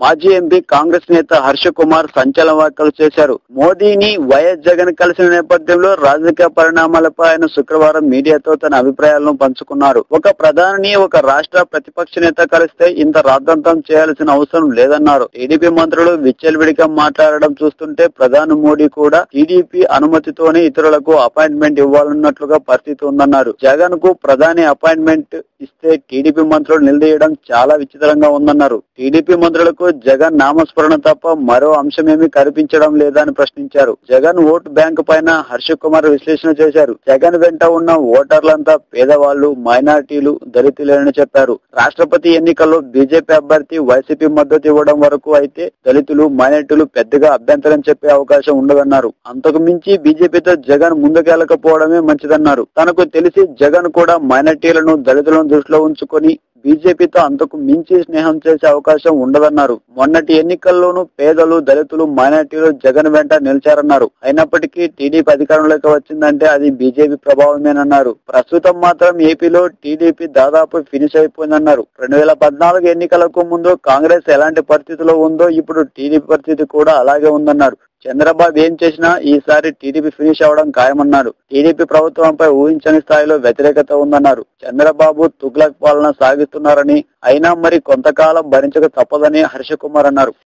మాజీ ఎంపీ కాంగ్రెస్ నేత హర్ష కుమార్ సంచలన వ్యాఖ్యలు చేశారు. మోదీని వైఎస్ జగన్ కలిసిన నేపథ్యంలో రాజకీయ పరిణామాలపై ఆయన శుక్రవారం మీడియాతో తన అభిప్రాయాలను పంచుకున్నారు. ఒక ప్రధాని ఒక రాష్ట్ర ప్రతిపక్ష నేత కలిస్తే ఇంత రాద్ధాంతం చేయాల్సిన అవసరం లేదన్నారు. టీడీపీ మంత్రులు విచ్చలవిడిగా మాట్లాడడం చూస్తుంటే ప్రధాని మోడీ కూడా టీడీపీ అనుమతితోనే ఇతరులకు అపాయింట్మెంట్ ఇవ్వాలన్నట్లుగా పరిస్థితి ఉందన్నారు. జగన్కు ప్రధాని అపాయింట్మెంట్ ఇస్తే టీడీపీ మంత్రులు నిలదీయడం చాలా విచిత్రంగా ఉందన్నారు. టీడీపీ మంత్రులకు జగన్ నామస్మరణ తప్ప మరో అంశమేమీ కనిపించడం లేదా అని ప్రశ్నించారు. జగన్ ఓటు బ్యాంకు పైన హర్ష కుమార్ విశ్లేషణ చేశారు. జగన్ వెంట ఉన్న ఓటర్లంతా పేదవాళ్ళు మైనార్టీలు దళితులేనని చెప్పారు. రాష్ట్రపతి ఎన్నికల్లో బీజేపీ అభ్యర్థి వైసీపీ మద్దతు ఇవ్వడం వరకు అయితే దళితులు మైనార్టీలు పెద్దగా అభ్యంతరం చెప్పే అవకాశం ఉండదన్నారు. అంతకు మించి బీజేపీతో జగన్ ముందుకెళ్ళకపోవడమే మంచిదన్నారు. తనకు తెలిసి జగన్ కూడా మైనార్టీలను దళితులను దృష్టిలో ఉంచుకొని బీజేపీతో అంతకు మించి స్నేహం చేసే అవకాశం ఉండదన్నారు. మొన్నటి ఎన్నికల్లోనూ పేదలు దళితులు మైనార్టీలు జగన్ వెంట నిలిచారన్నారు. అయినప్పటికీ టీడీపీ అధికారంలోకి వచ్చిందంటే అది బీజేపీ ప్రభావమేనన్నారు. ప్రస్తుతం మాత్రం ఏపీలో టీడీపీ దాదాపు ఫినిష్ అయిపోయిందన్నారు. రెండు వేల పద్నాలుగు ఎన్నికలకు ముందు కాంగ్రెస్ ఎలాంటి పరిస్థితిలో ఉందో ఇప్పుడు టీడీపీ పరిస్థితి కూడా అలాగే ఉందన్నారు. చంద్రబాబు ఏం చేసినా ఈసారి టీడీపీ ఫినిష్ అవడం ఖాయమన్నారు టీడీపీ ప్రభుత్వంపై ఊహించని స్థాయిలో వ్యతిరేకత ఉందన్నారు. చంద్రబాబు తుగ్లక్ పాలన సాగిస్తున్నారని అయినా మరి కొంతకాలం భరించక తప్పదని హర్ష కుమార్ అన్నారు.